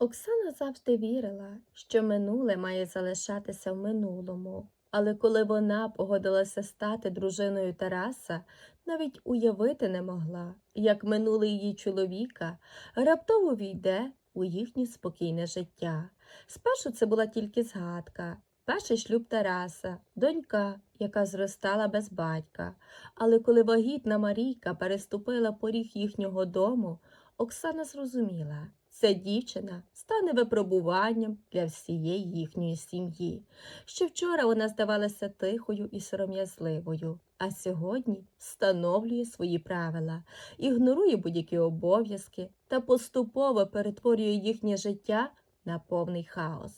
Оксана завжди вірила, що минуле має залишатися в минулому, але коли вона погодилася стати дружиною Тараса, навіть уявити не могла, як минуле її чоловіка раптово війде у їхнє спокійне життя. Спершу це була тільки згадка, перший шлюб Тараса, донька, яка зростала без батька. Але коли вагітна Марійка переступила поріг їхнього дому, Оксана зрозуміла, ця дівчина стане випробуванням для всієї їхньої сім'ї. Ще вчора вона здавалася тихою і сором'язливою, а сьогодні встановлює свої правила, ігнорує будь-які обов'язки та поступово перетворює їхнє життя на повний хаос.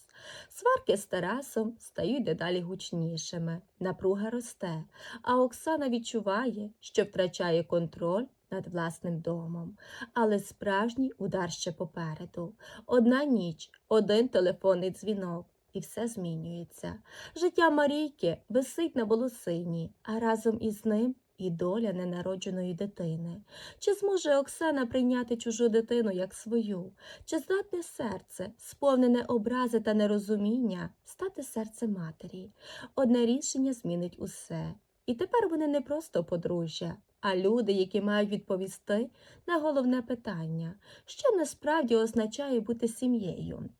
Сварки з Тарасом стають дедалі гучнішими, напруга росте, а Оксана відчуває, що втрачає контроль над власним домом. Але справжній удар ще попереду. Одна ніч, один телефонний дзвінок. І все змінюється. Життя Марійки висить на волосині, а разом із ним і доля ненародженої дитини. Чи зможе Оксана прийняти чужу дитину як свою? Чи здатне серце, сповнене образи та нерозуміння, стати серцем матері? Одне рішення змінить усе. І тепер вони не просто подружжя, а люди, які мають відповісти на головне питання, що насправді означає бути сім'єю.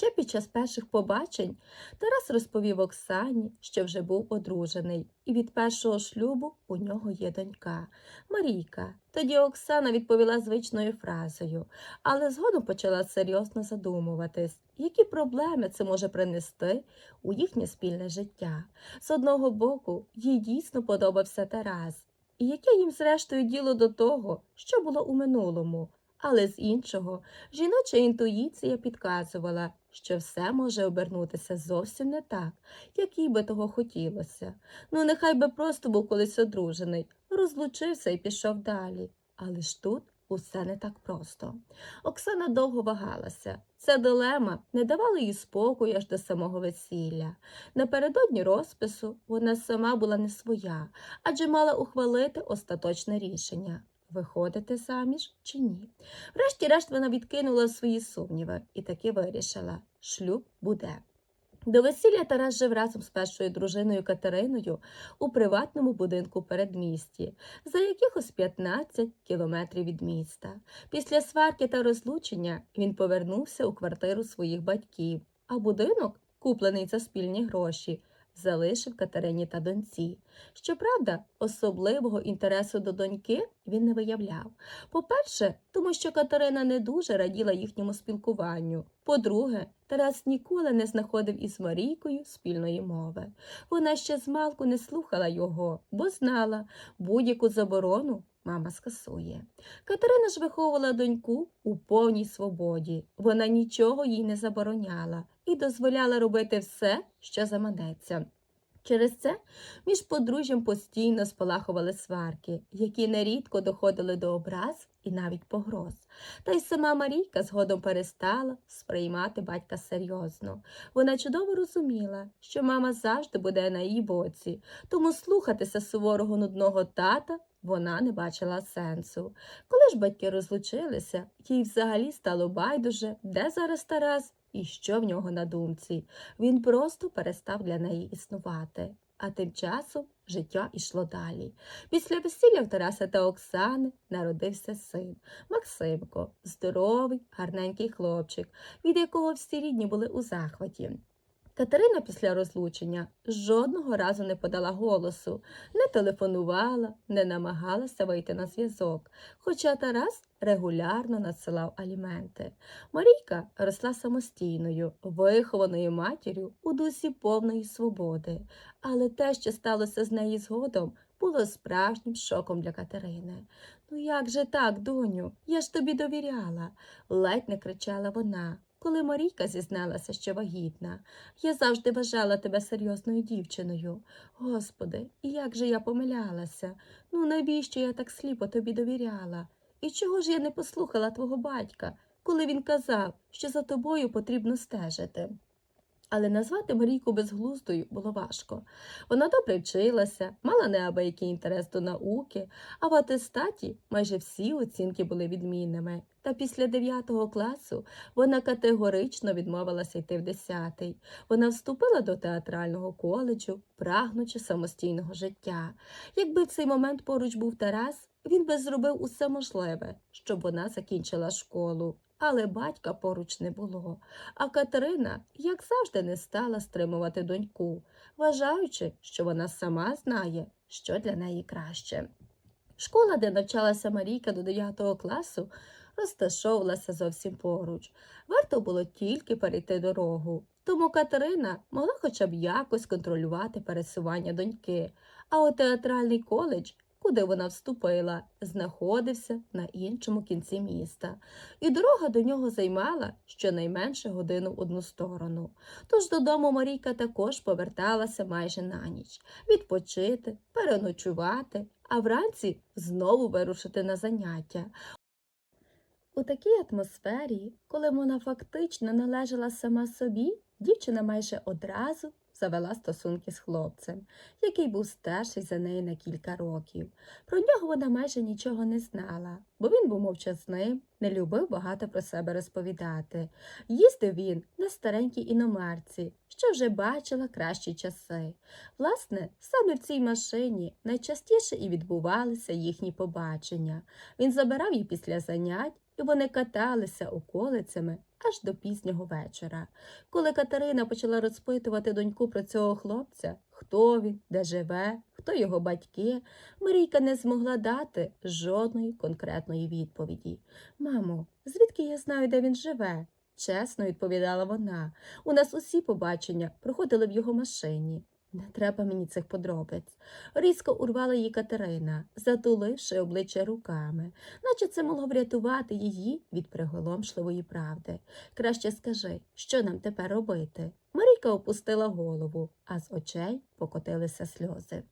Ще під час перших побачень Тарас розповів Оксані, що вже був одружений, і від першого шлюбу у нього є донька Марійка. Тоді Оксана відповіла звичною фразою, але згодом почала серйозно задумуватись, які проблеми це може принести у їхнє спільне життя. З одного боку, їй дійсно подобався Тарас, і яке їм зрештою діло до того, що було у минулому. Але з іншого, жіноча інтуїція підказувала, що все може обернутися зовсім не так, як їй би того хотілося. Ну, нехай би просто був колись одружений, розлучився і пішов далі. Але ж тут усе не так просто. Оксана довго вагалася. Ця дилема не давала їй спокою аж до самого весілля. Напередодні розпису вона сама була не своя, адже мала ухвалити остаточне рішення. Виходити заміж чи ні? Врешті-решт вона відкинула свої сумніви і таки вирішила шлюб буде. До весілля Тарас жив разом з першою дружиною Катериною у приватному будинку передмісті, за якихось 15 кілометрів від міста. Після сварки та розлучення він повернувся у квартиру своїх батьків, а будинок, куплений за спільні гроші, залишив Катерині та доньці. Щоправда, особливого інтересу до доньки він не виявляв. По-перше, тому що Катерина не дуже раділа їхньому спілкуванню. По-друге, Тарас ніколи не знаходив із Марійкою спільної мови. Вона ще змалку не слухала його, бо знала, будь-яку заборону мама скасує. Катерина ж виховувала доньку у повній свободі. Вона нічого їй не забороняла і дозволяла робити все, що заманеться. Через це між подружжям постійно спалахували сварки, які нерідко доходили до образ і навіть погроз. Та й сама Марійка згодом перестала сприймати батька серйозно. Вона чудово розуміла, що мама завжди буде на її боці, тому слухатися суворого нудного тата вона не бачила сенсу. Коли ж батьки розлучилися, їй взагалі стало байдуже, де зараз Тарас і що в нього на думці. Він просто перестав для неї існувати. А тим часом життя йшло далі. Після весілля Тараса та Оксани народився син Максимко, здоровий, гарненький хлопчик, від якого всі рідні були у захваті. Катерина після розлучення жодного разу не подала голосу, не телефонувала, не намагалася вийти на зв'язок, хоча Тарас регулярно надсилав аліменти. Марійка росла самостійною, вихованою матір'ю у дусі повної свободи, але те, що сталося з нею згодом, було справжнім шоком для Катерини. Ну як же так, доню? Я ж тобі довіряла, ледь не кричала вона. Коли Марійка зізналася, що вагітна, я завжди вважала тебе серйозною дівчиною. Господи, і як же я помилялася. Ну навіщо я так сліпо тобі довіряла? І чого ж я не послухала твого батька, коли він казав, що за тобою потрібно стежити? Але назвати Марійку безглуздою було важко. Вона добре вчилася, мала неабиякий інтерес до науки, а в атестаті майже всі оцінки були відмінними. Та після 9 класу вона категорично відмовилася йти в 10. Вона вступила до театрального коледжу, прагнучи самостійного життя. Якби в цей момент поруч був Тарас, він би зробив усе можливе, щоб вона закінчила школу. Але батька поруч не було. А Катерина, як завжди, не стала стримувати доньку, вважаючи, що вона сама знає, що для неї краще. Школа, де навчалася Марійка до 9 класу, розташовувалася зовсім поруч. Варто було тільки перейти дорогу. Тому Катерина могла хоча б якось контролювати пересування доньки, а от театральний коледж, куди вона вступила, знаходився на іншому кінці міста, і дорога до нього займала щонайменше годину в одну сторону. Тож додому Марійка також поверталася майже на ніч відпочити, переночувати, а вранці знову вирушити на заняття. У такій атмосфері, коли вона фактично належала сама собі, дівчина майже одразу завела стосунки з хлопцем, який був старший за неї на кілька років. Про нього вона майже нічого не знала, бо він був мовчазним, не любив багато про себе розповідати. Їздив він на старенькій іномарці, що вже бачила кращі часи. Власне, саме в цій машині найчастіше і відбувалися їхні побачення. Він забирав її після занять, і вони каталися околицями аж до пізнього вечора. Коли Катерина почала розпитувати доньку про цього хлопця, хто він, де живе, хто його батьки, Марійка не змогла дати жодної конкретної відповіді. Мамо, звідки я знаю, де він живе? Чесно відповідала вона. У нас усі побачення проходили в його машині. Не треба мені цих подробиць. Різко урвала її Катерина, затуливши обличчя руками, наче це могло врятувати її від приголомшливої правди. Краще скажи, що нам тепер робити? Марійка опустила голову, а з очей покотилися сльози.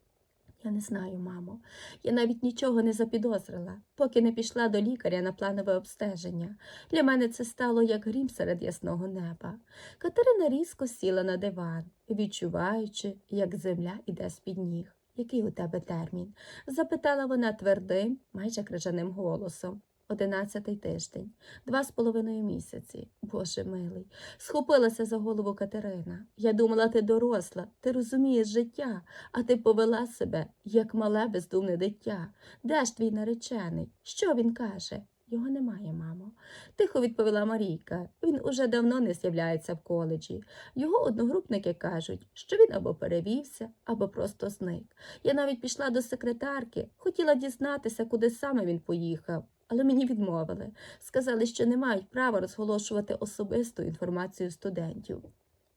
Я не знаю, мамо. Я навіть нічого не запідозрила, поки не пішла до лікаря на планове обстеження. Для мене це стало як грім серед ясного неба. Катерина різко сіла на диван, відчуваючи, як земля іде з-під ніг. Який у тебе термін? запитала вона твердим, майже крижаним голосом. Одинадцятий тиждень, два з половиною місяці. Боже милий, схопилася за голову Катерина. Я думала, ти доросла, ти розумієш життя, а ти повела себе, як мале бездумне дитя. Де ж твій наречений? Що він каже? Його немає, мамо. Тихо відповіла Марійка. Він уже давно не з'являється в коледжі. Його одногрупники кажуть, що він або перевівся, або просто зник. Я навіть пішла до секретарки, хотіла дізнатися, куди саме він поїхав. Але мені відмовили. Сказали, що не мають права розголошувати особисту інформацію студентів.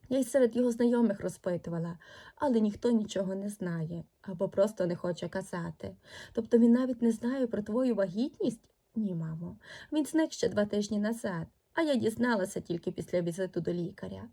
Я й серед його знайомих розпитувала, але ніхто нічого не знає або просто не хоче казати. Тобто він навіть не знає про твою вагітність? Ні, мамо. Він зник ще два тижні назад, а я дізналася тільки після візиту до лікаря.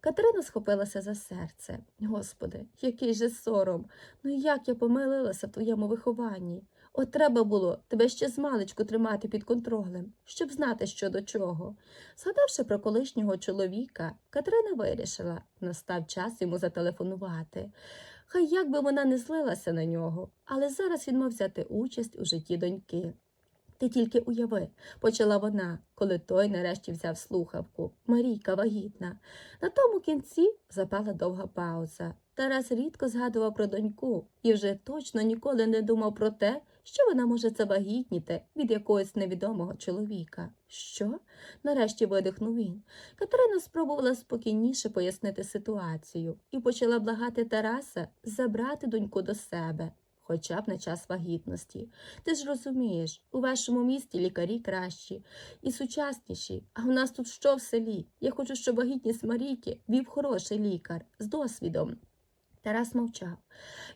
Катерина схопилася за серце. Господи, який же сором. Ну як я помилилася в твоєму вихованні? От треба було тебе ще змалечку тримати під контролем, щоб знати, що до чого. Згадавши про колишнього чоловіка, Катерина вирішила, настав час йому зателефонувати. Хай як би вона не злилася на нього, але зараз він мав взяти участь у житті доньки. Ти тільки уяви, почала вона, коли той нарешті взяв слухавку. Марійка вагітна. На тому кінці запала довга пауза. Тарас рідко згадував про доньку і вже точно ніколи не думав про те, що вона може завагітніти від якогось невідомого чоловіка. Що? нарешті видихнув він. Катерина спробувала спокійніше пояснити ситуацію і почала благати Тараса забрати доньку до себе. Хоча б на час вагітності. Ти ж розумієш, у вашому місті лікарі кращі і сучасніші, а у нас тут що в селі? Я хочу, щоб вагітність Марійки вів хороший лікар з досвідом. Тарас мовчав.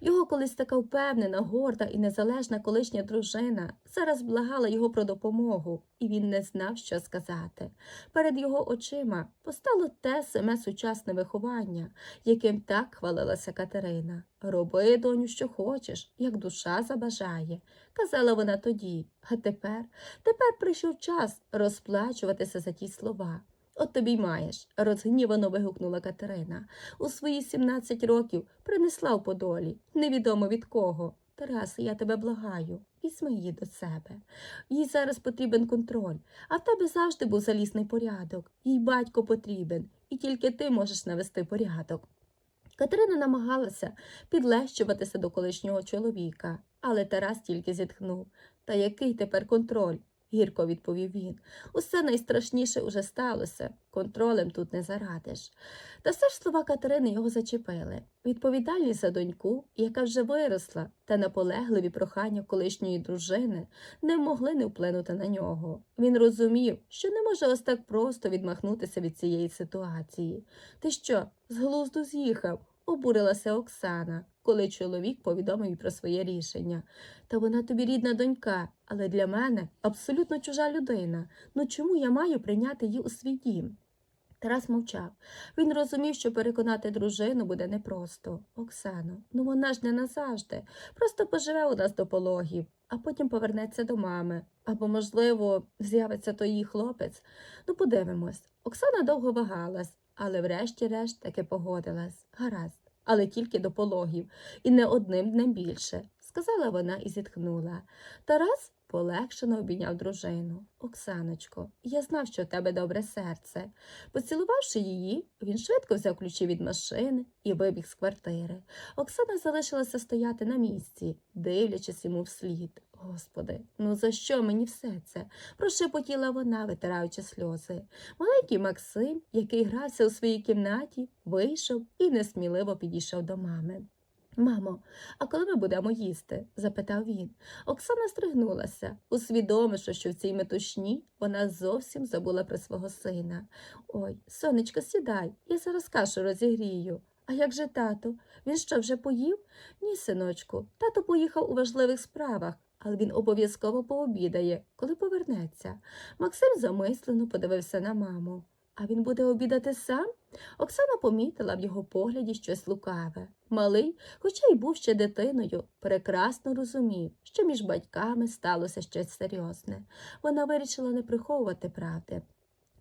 Його колись така впевнена, горда і незалежна колишня дружина зараз благала його про допомогу, і він не знав, що сказати. Перед його очима постало те саме сучасне виховання, яким так хвалилася Катерина. Роби, доню, що хочеш, як душа забажає, казала вона тоді. А тепер, тепер прийшов час розплачуватися за ті слова. От тобі й маєш, розгнівано вигукнула Катерина. У свої 17 років принесла в Подолі, невідомо від кого. Тарасе, я тебе благаю, візьми її до себе. Їй зараз потрібен контроль, а в тебе завжди був залісний порядок. Їй батько потрібен, і тільки ти можеш навести порядок. Катерина намагалася підлещуватися до колишнього чоловіка, але Тарас тільки зітхнув. Та який тепер контроль? Гірко відповів він. Усе найстрашніше уже сталося. Контролем тут не зарадиш. Та все ж слова Катерини його зачепили. Відповідальність за доньку, яка вже виросла, та наполегливі прохання колишньої дружини не могли не вплинути на нього. Він розумів, що не може ось так просто відмахнутися від цієї ситуації. Ти що, з глузду з'їхав? Обурилася Оксана, коли чоловік повідомив про своє рішення. Та вона тобі рідна донька, але для мене абсолютно чужа людина. Ну чому я маю прийняти її у свій дім? Тарас мовчав. Він розумів, що переконати дружину буде непросто. Оксано, ну вона ж не назавжди. Просто поживе у нас до пологів, а потім повернеться до мами. Або, можливо, з'явиться той її хлопець. Ну, подивимось. Оксана довго вагалась, але врешті-решт таки погодилась. Гаразд, але тільки до пологів, і не одним днем більше, сказала вона і зітхнула. Тарас полегшено обійняв дружину. Оксаночко, я знав, що в тебе добре серце. Поцілувавши її, він швидко взяв ключі від машини і вибіг з квартири. Оксана залишилася стояти на місці, дивлячись йому вслід. Господи, ну за що мені все це? прошепотіла вона, витираючи сльози. Маленький Максим, який грався у своїй кімнаті, вийшов і несміливо підійшов до мами. Мамо, а коли ми будемо їсти? запитав він. Оксана стригнулася, усвідомивши, що в цій метушні вона зовсім забула про свого сина. Ой, сонечко, сідай, я зараз кашу розігрію. А як же тато? Він що, вже поїв? Ні, синочку, тато поїхав у важливих справах, але він обов'язково пообідає, коли повернеться. Максим замислено подивився на маму. А він буде обідати сам? Оксана помітила в його погляді щось лукаве. Малий, хоча й був ще дитиною, прекрасно розумів, що між батьками сталося щось серйозне. Вона вирішила не приховувати правди.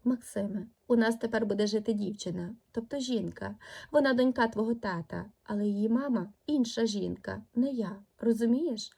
Максиме, у нас тепер буде жити дівчина, тобто жінка. Вона донька твого тата, але її мама інша жінка, не я. Розумієш?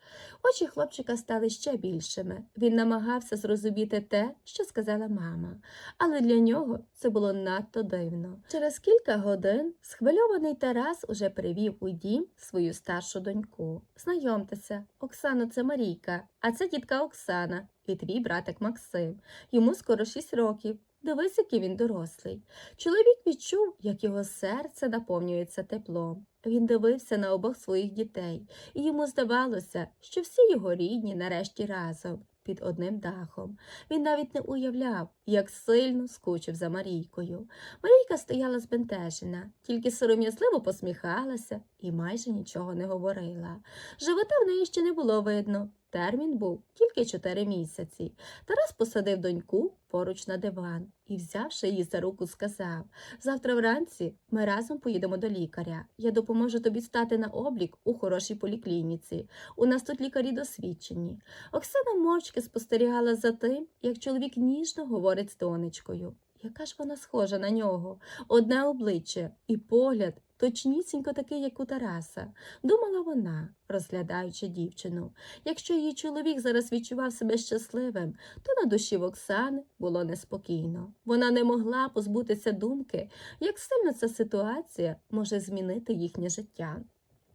Очі хлопчика стали ще більшими. Він намагався зрозуміти те, що сказала мама, але для нього це було надто дивно. Через кілька годин схвильований Тарас уже привів у дім свою старшу доньку. Знайомтеся, Оксана це Марійка, а це тітка Оксана і твій братик Максим. Йому скоро шість років. Дивись, який він дорослий. Чоловік відчув, як його серце наповнюється теплом. Він дивився на обох своїх дітей, і йому здавалося, що всі його рідні нарешті разом, під одним дахом. Він навіть не уявляв, як сильно скучив за Марійкою. Марійка стояла збентежена, тільки сором'язливо посміхалася і майже нічого не говорила. Живота в неї ще не було видно. Термін був тільки чотири місяці. Тарас посадив доньку поруч на диван і, взявши її за руку, сказав Завтра вранці ми разом поїдемо до лікаря. Я допоможу тобі стати на облік у хорошій поліклініці. У нас тут лікарі досвідчені. Оксана мовчки спостерігала за тим, як чоловік ніжно говорить з донечкою. Яка ж вона схожа на нього? Одне обличчя і погляд точнісінько такий, як у Тараса, думала вона, розглядаючи дівчину. Якщо її чоловік зараз відчував себе щасливим, то на душі в Оксани було неспокійно. Вона не могла позбутися думки, як сильно ця ситуація може змінити їхнє життя.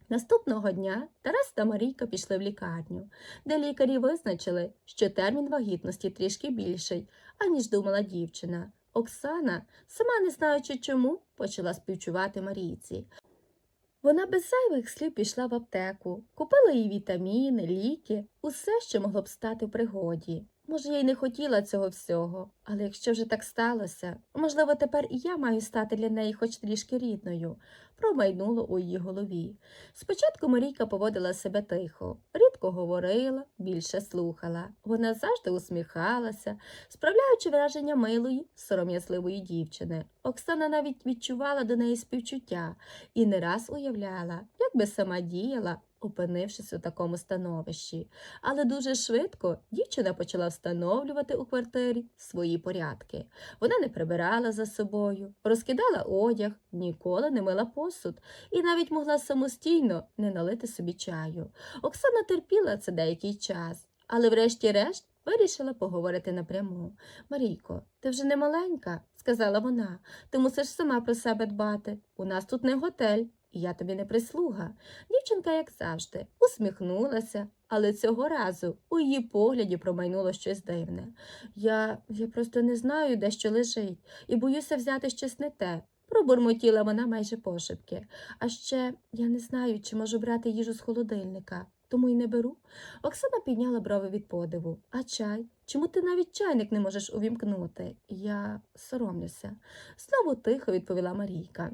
Наступного дня Тарас та Марійка пішли в лікарню, де лікарі визначили, що термін вагітності трішки більший, аніж думала дівчина. Оксана, сама не знаючи чому, почала співчувати Марійці. Вона без зайвих слів пішла в аптеку, купила їй вітаміни, ліки, усе, що могло б стати в пригоді. Може, я й не хотіла цього всього, але якщо вже так сталося, можливо, тепер і я маю стати для неї хоч трішки рідною, промайнуло у її голові. Спочатку Марійка поводила себе тихо, рідко говорила, більше слухала. Вона завжди усміхалася, справляючи враження милої, сором'язливої дівчини. Оксана навіть відчувала до неї співчуття і не раз уявляла, як би сама діяла опинившись у такому становищі. Але дуже швидко дівчина почала встановлювати у квартирі свої порядки. Вона не прибирала за собою, розкидала одяг, ніколи не мила посуд і навіть могла самостійно не налити собі чаю. Оксана терпіла це деякий час, але врешті-решт вирішила поговорити напряму. Марійко, ти вже не маленька, сказала вона. Ти мусиш сама про себе дбати. У нас тут не готель, я тобі не прислуга. Дівчинка, як завжди, усміхнулася, але цього разу у її погляді промайнуло щось дивне. Я, я просто не знаю, де що лежить, і боюся взяти щось не те. Пробурмотіла вона майже пошепки. А ще я не знаю, чи можу брати їжу з холодильника, тому й не беру. Оксана підняла брови від подиву. А чай? Чому ти навіть чайник не можеш увімкнути? Я соромлюся. Знову тихо відповіла Марійка.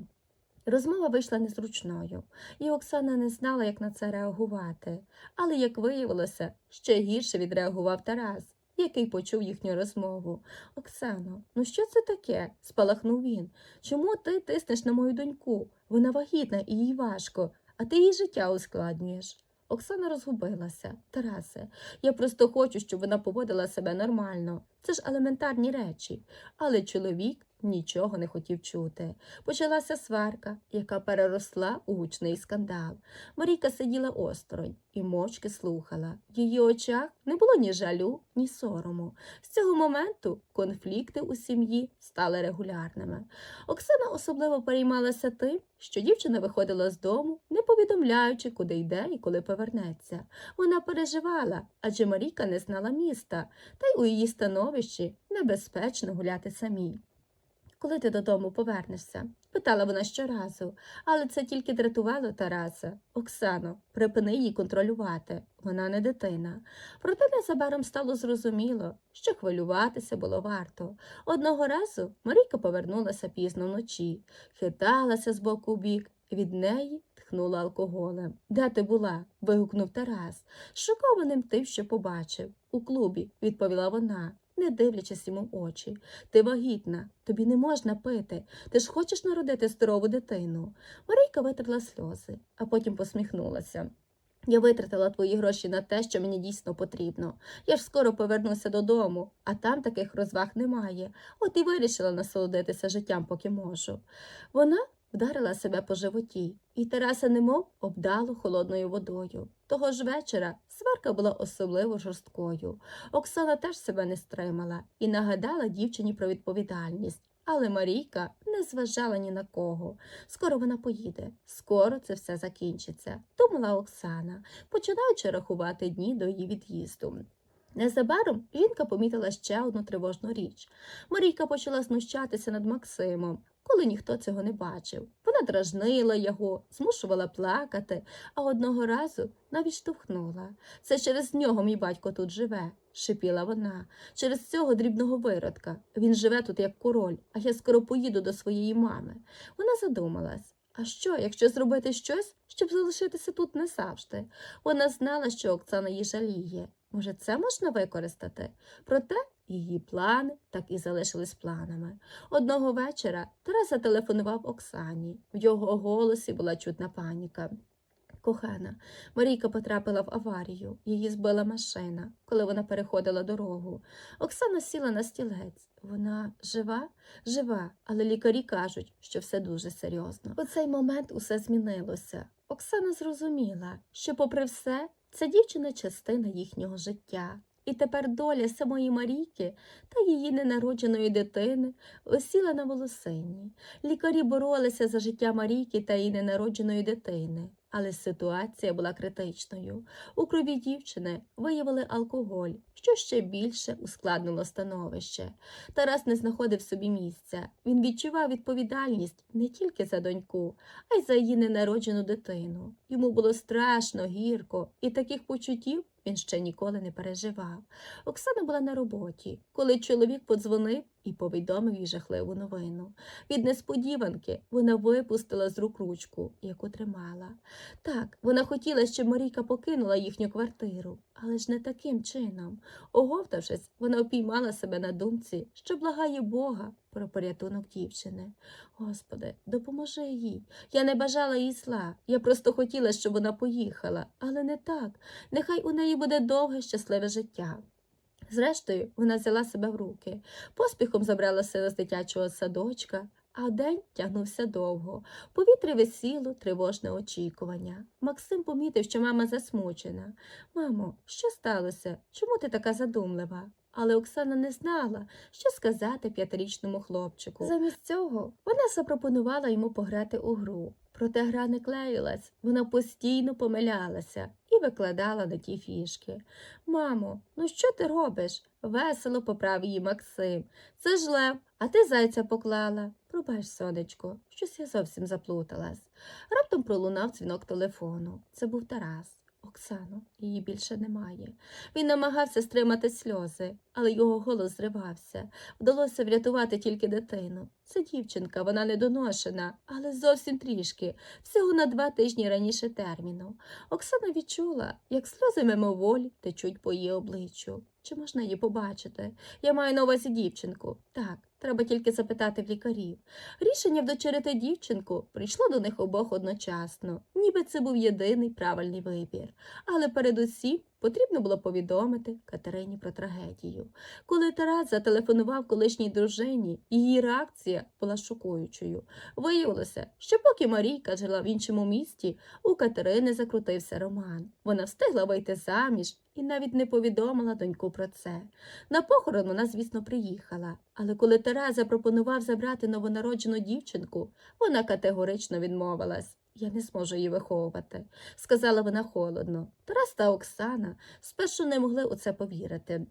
Розмова вийшла незручною, і Оксана не знала, як на це реагувати. Але, як виявилося, ще гірше відреагував Тарас, який почув їхню розмову. Оксано, ну що це таке? спалахнув він. Чому ти тиснеш на мою доньку? Вона вагітна і їй важко, а ти їй життя ускладнюєш. Оксана розгубилася. Тарасе, я просто хочу, щоб вона поводила себе нормально. Це ж елементарні речі. Але чоловік нічого не хотів чути. Почалася сварка, яка переросла у гучний скандал. Марійка сиділа осторонь і мовчки слухала. В її очах не було ні жалю, ні сорому. З цього моменту конфлікти у сім'ї стали регулярними. Оксана особливо переймалася тим, що дівчина виходила з дому, не повідомляючи, куди йде і коли повернеться. Вона переживала, адже Марійка не знала міста, та й у її становищі небезпечно гуляти самій. Коли ти додому повернешся? питала вона щоразу, але це тільки дратувало Тараса. Оксано, припини її контролювати. Вона не дитина. Проте незабаром стало зрозуміло, що хвилюватися було варто. Одного разу Марійка повернулася пізно вночі, хиталася з боку в бік, від неї тхнула алкоголем. Де ти була? вигукнув Тарас, шокованим тим, що побачив. У клубі, відповіла вона, не дивлячись йому в очі. Ти вагітна, тобі не можна пити. Ти ж хочеш народити здорову дитину. Марійка витерла сльози, а потім посміхнулася. Я витратила твої гроші на те, що мені дійсно потрібно. Я ж скоро повернуся додому, а там таких розваг немає. От і вирішила насолодитися життям, поки можу. Вона вдарила себе по животі, і Тараса немов обдало холодною водою. Того ж вечора сварка була особливо жорсткою. Оксана теж себе не стримала і нагадала дівчині про відповідальність. Але Марійка не зважала ні на кого. Скоро вона поїде, скоро це все закінчиться, думала Оксана, починаючи рахувати дні до її від'їзду. Незабаром жінка помітила ще одну тривожну річ. Марійка почала знущатися над Максимом, коли ніхто цього не бачив. Вона дражнила його, змушувала плакати, а одного разу навіть штовхнула. Це через нього мій батько тут живе, шипіла вона. Через цього дрібного виродка. Він живе тут як король, а я скоро поїду до своєї мами. Вона задумалась. А що, якщо зробити щось, щоб залишитися тут не завжди? Вона знала, що Оксана її жаліє. Може, це можна використати? Проте її плани так і залишились планами. Одного вечора Тарас зателефонував Оксані. В його голосі була чутна паніка. Кохана, Марійка потрапила в аварію. Її збила машина, коли вона переходила дорогу. Оксана сіла на стілець. Вона жива, жива, але лікарі кажуть, що все дуже серйозно. У цей момент усе змінилося. Оксана зрозуміла, що, попри все, ця дівчина частина їхнього життя. І тепер доля самої Марійки та її ненародженої дитини осіла на волосині. Лікарі боролися за життя Марійки та її ненародженої дитини, але ситуація була критичною. У крові дівчини виявили алкоголь, що ще більше ускладнило становище. Тарас не знаходив собі місця. Він відчував відповідальність не тільки за доньку, а й за її ненароджену дитину. Йому було страшно, гірко, і таких почуттів він ще ніколи не переживав. Оксана була на роботі. Коли чоловік подзвонив, і повідомив їй жахливу новину. Від несподіванки вона випустила з рук ручку, яку тримала. Так, вона хотіла, щоб Марійка покинула їхню квартиру, але ж не таким чином. Оговтавшись, вона впіймала себе на думці, що благає Бога про порятунок дівчини. Господи, допоможи їй. Я не бажала їй зла. Я просто хотіла, щоб вона поїхала, але не так. Нехай у неї буде довге щасливе життя. Зрештою, вона взяла себе в руки, поспіхом забрала сина з дитячого садочка, а день тягнувся довго. В Повітрі висіло тривожне очікування. Максим помітив, що мама засмучена. Мамо, що сталося? Чому ти така задумлива? Але Оксана не знала, що сказати п'ятирічному хлопчику. Замість цього вона запропонувала йому пограти у гру. Проте гра не клеїлась, вона постійно помилялася викладала на ті фішки. Мамо, ну що ти робиш? Весело поправ її Максим. Це ж лев, а ти зайця поклала. Пробач, сонечко, щось я зовсім заплуталась. Раптом пролунав дзвінок телефону. Це був Тарас. Оксано, її більше немає. Він намагався стримати сльози, але його голос зривався. Вдалося врятувати тільки дитину. Це дівчинка, вона недоношена, але зовсім трішки, всього на два тижні раніше терміну. Оксана відчула, як сльози мимоволі течуть по її обличчю. Чи можна її побачити? Я маю на увазі дівчинку. Так, треба тільки запитати в лікарів. Рішення вдочерити дівчинку прийшло до них обох одночасно, ніби це був єдиний правильний вибір. Але передусім потрібно було повідомити Катерині про трагедію. Коли Тарас зателефонував колишній дружині, її реакція була шокуючою. Виявилося, що поки Марійка жила в іншому місті, у Катерини закрутився роман. Вона встигла вийти заміж і навіть не повідомила доньку про це. На похорон вона, звісно, приїхала, але коли Тарас запропонував забрати новонароджену дівчинку, вона категорично відмовилась. Я не зможу її виховувати, сказала вона холодно. Тарас та Оксана спершу не могли у це повірити.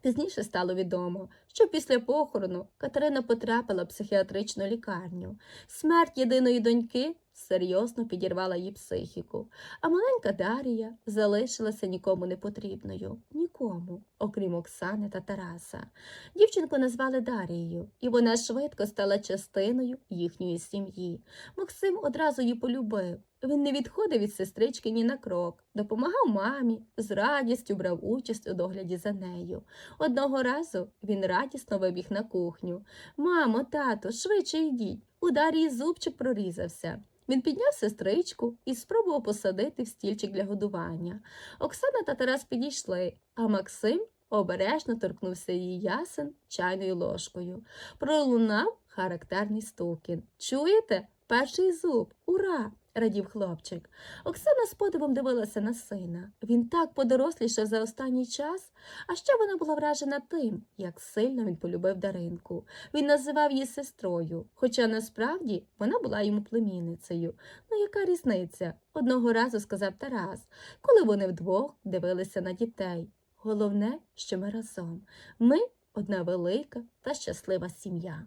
Пізніше стало відомо, що після похорону Катерина потрапила в психіатричну лікарню. Смерть єдиної доньки серйозно підірвала її психіку, а маленька Дарія залишилася нікому не потрібною, нікому, окрім Оксани та Тараса. Дівчинку назвали Дарією, і вона швидко стала частиною їхньої сім'ї. Максим одразу її полюбив. Він не відходив від сестрички ні на крок, допомагав мамі, з радістю брав участь у догляді за нею. Одного разу він радісно вибіг на кухню. Мамо, тато, швидше йдіть. У Дарії зубчик прорізався. Він підняв сестричку і спробував посадити в стільчик для годування. Оксана та Тарас підійшли, а Максим обережно торкнувся її ясен чайною ложкою. Пролунав характерний стукін. Чуєте? Перший зуб. Ура! Радів хлопчик. Оксана з подивом дивилася на сина. Він так подорослішав за останній час, а ще вона була вражена тим, як сильно він полюбив Даринку. Він називав її сестрою, хоча насправді вона була йому племінницею. Ну, яка різниця? Одного разу сказав Тарас, коли вони вдвох дивилися на дітей. Головне, що ми разом. Ми одна велика та щаслива сім'я.